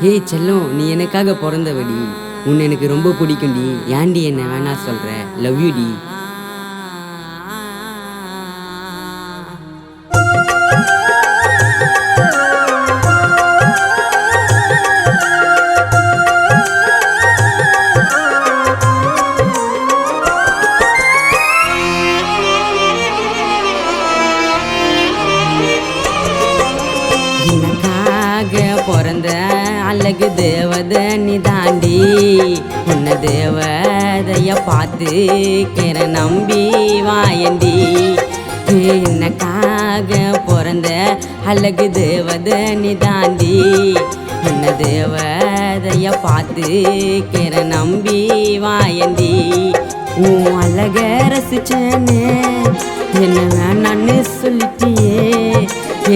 ஏய் செல்லம் நீ எனக்காக பிறந்தவடி. உன்னை எனக்கு ரொம்ப பிடிக்கும்டி. ஏன்டி என்ன வேணா சொல்ற? லவ் யூ பிறந்த அழகு தேவத நீ தாண்டி உன்ன தேவதைய பார்த்து கிற நம்பி வாயண்டி. என்னக்காக பிறந்த அழகு தேவத நீ தாண்டி உன்ன தேவதைய பார்த்து கிற நம்பி வாயண்டி. உன் அழக ரசிச்சேன்னு என்ன வேணான்னு சொல்லிட்டியே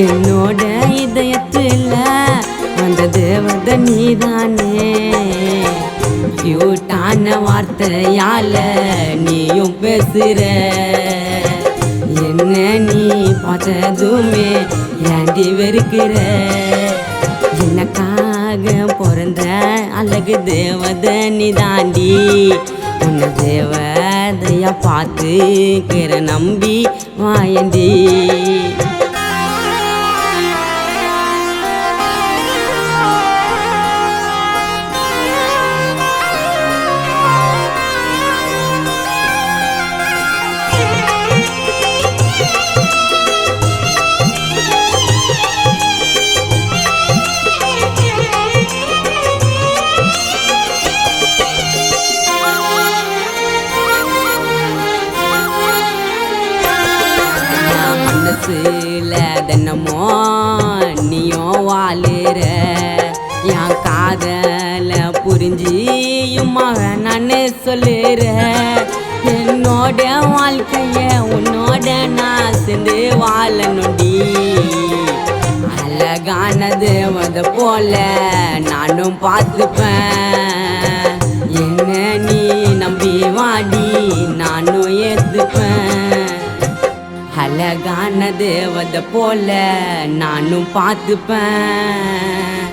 என்னோட கியூட்டான வார்த்தையால நீயும் பேசுற. என்ன நீ பார்த்ததுமே ஏண்டி வெறுக்கிற? எனக்காக பிறந்த அழகு தேவத நீ தாண்டி உன்னை தேவதையா பார்த்து கிற நம்பி வாயண்டி. வாழுற என் காதல புரிஞ்சியுமா நானு சொல்லுற. என்னோட வாழ்க்கைய உன்னோட நான் சேர்ந்து வாழணுண்டி அழகான தேவதை போல நானும் பார்த்துப்பேன். அழகான தேவதை போல நானும் பார்த்துப்பேன்.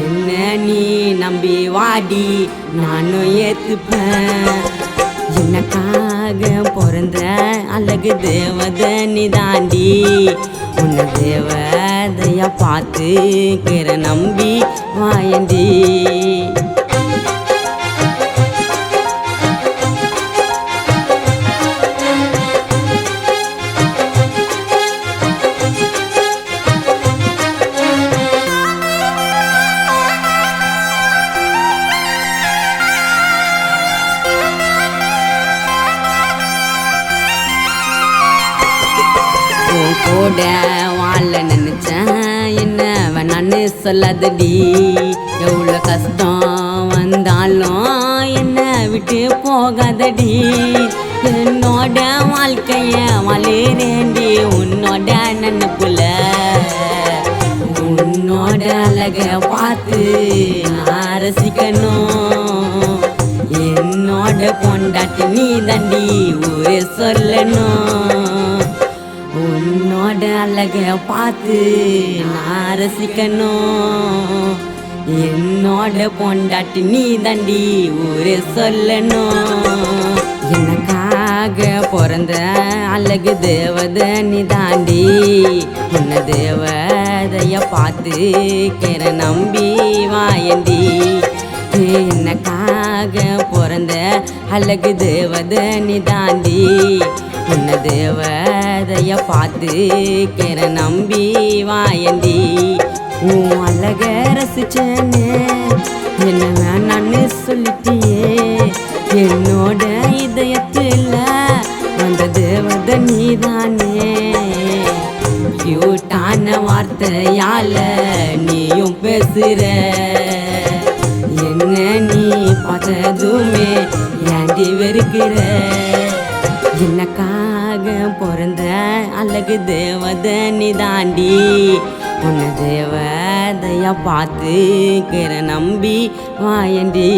என்ன நீ நம்பி வாடி நானும் ஏத்துப்பேன். எனக்காக பிறந்த அழகு தேவதை நீ தாண்டி உன்னை தேவதையா பார்த்துக்கிற நம்பி வாயண்டி உன் கூட வாழ நினைச்சேன். என்ன வேணான்னு சொல்லாதடி. எவ்வளோ கஷ்டம் வந்தாலும் என்ன விட்டு போகாதடி. என்னோட வாழ்க்கைய வளரேண்டி உன்னோட நினைப்புல உன்னோட அழக பார்த்து நான் ரசிக்கணும் என்னோட பொண்டாட்டி நீ தண்டி ஊரே சொல்லணும். அழக பார்த்து நான் ரசிக்கணும். என்னோட பொண்டாட்டி நீ தண்டி ஒரு சொல்லணும். எனக்காக பிறந்த அழகு தேவத நீ தாண்டி என்ன தேவதைய பார்த்து கிற நம்பி வாயண்டி. எனக்காக பிறந்த அழகு தேவத நீ தாண்டி என்ன தேவ பார்த்து கிற நம்பி வாயந்தி உன் அழக ரசிச்சேன்னு என்ன வேணான்னு சொல்லிட்டியே. என்னோட இதயத்தில் வந்த தேவத நீதானே. கியூட்டான வார்த்தையால நீயும் பேசுற. என்ன நீ பார்த்ததுமே ஏண்டி வெறுக்கிற? எனக்காக பிறந்த அழகு தேவத நீ தாண்டி உன்னை தேவதையா பார்த்துக்கிற நம்பி வாயண்டி.